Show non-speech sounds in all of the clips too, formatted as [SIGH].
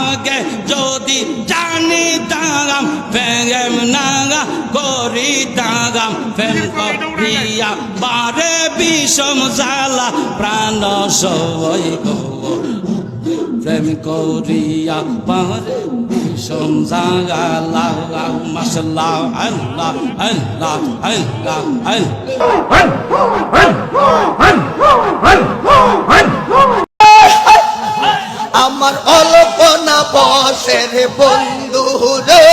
আগে যদি জানি দাগাম প্রেম নাগা করি দাগাম প্রেম করিয়া বারে বিষম জ্বালা প্রাণ সবই প্রেম করিয়া পারে বিষম মশলা আল্লাহ আল্লাহ আল্লাহ আল্লাহ আমার অল্পনা বন্ধু রে।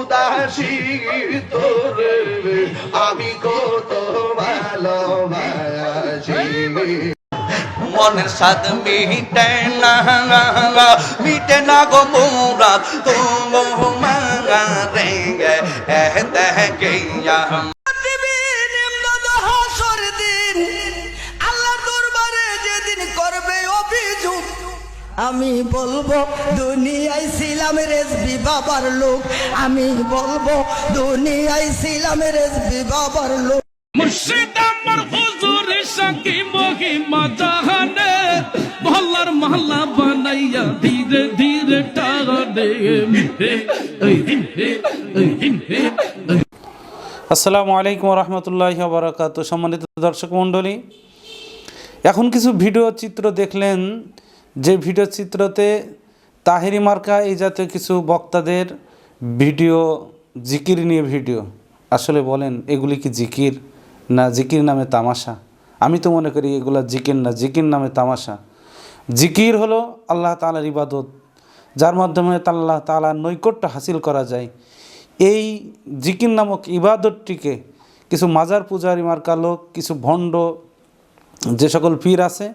উদাসী তোরে। আমি কত ভালোবাসি। মনের সাথ মিটে না মিটে না গো মোরা রে আল্লাহর দরবারে যেদিন করবে অভিযোগ আমি বলব দুনিয়ায় ছিলাম রেসবি বাবার লোক আমি বলব দুনিয়ায় ছিলাম রেসবি বাবার লোক। মুর্শিদ আমার হুজুর সাকি আসসালামু আলাইকুম রহমতুল্লাহ বারাকাত সম্মানিত দর্শক মণ্ডলী, এখন কিছু ভিডিও চিত্র দেখলেন। যে ভিডিও চিত্রতে তাহেরি মার্কা এই জাতীয় কিছু বক্তাদের ভিডিও, জিকির নিয়ে ভিডিও। আসলে বলেন, এগুলি কি জিকির না জিকির নামে তামাশা? আমি তো মনে করি এগুলা জিকির না, জিকির নামে তামাশা। জিকির হলো আল্লাহ তালার ইবাদত। যার মাধ্যমে আল্লাহ তালার নৈকট্য হাসিল করা যায়। এই জিকির নামক ইবাদতটিকে কিছু মাজার পূজারি মার্কা লোক, কিছু ভণ্ড, যে সকল পীর আছে,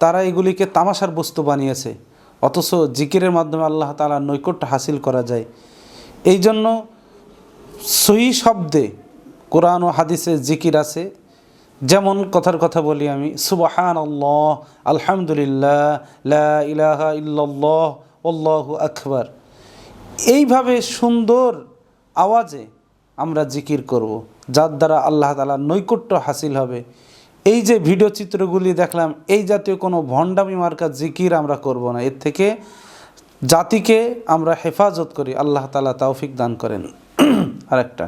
তারা এগুলিকে তামাশার বস্তু বানিয়েছে। অথচ জিকিরের মাধ্যমে আল্লাহ তালার নৈকট্য হাসিল করা যায়। এই জন্য সহি শব্দে কোরআন ও হাদিসে জিকির আছে। যেমন কথার কথা বলি আমি সুবাহান আল্লাহ আলহামদুলিল্লাহ ইলাহা ইল্লাল্লাহ আল্লাহু আকবর। এইভাবে সুন্দর আওয়াজে আমরা জিকির করব, যার দ্বারা আল্লাহ তালার নৈকট্য হাসিল হবে। এই যে ভিডিও চিত্রগুলি দেখলাম, এই জাতীয় কোনো ভণ্ডামি মার্কা জিকির আমরা করব না। এর থেকে জাতিকে আমরা হেফাজত করি, আল্লাহ তালা তৌফিক দান করেন। [CLEARS THROAT] আরেকটা।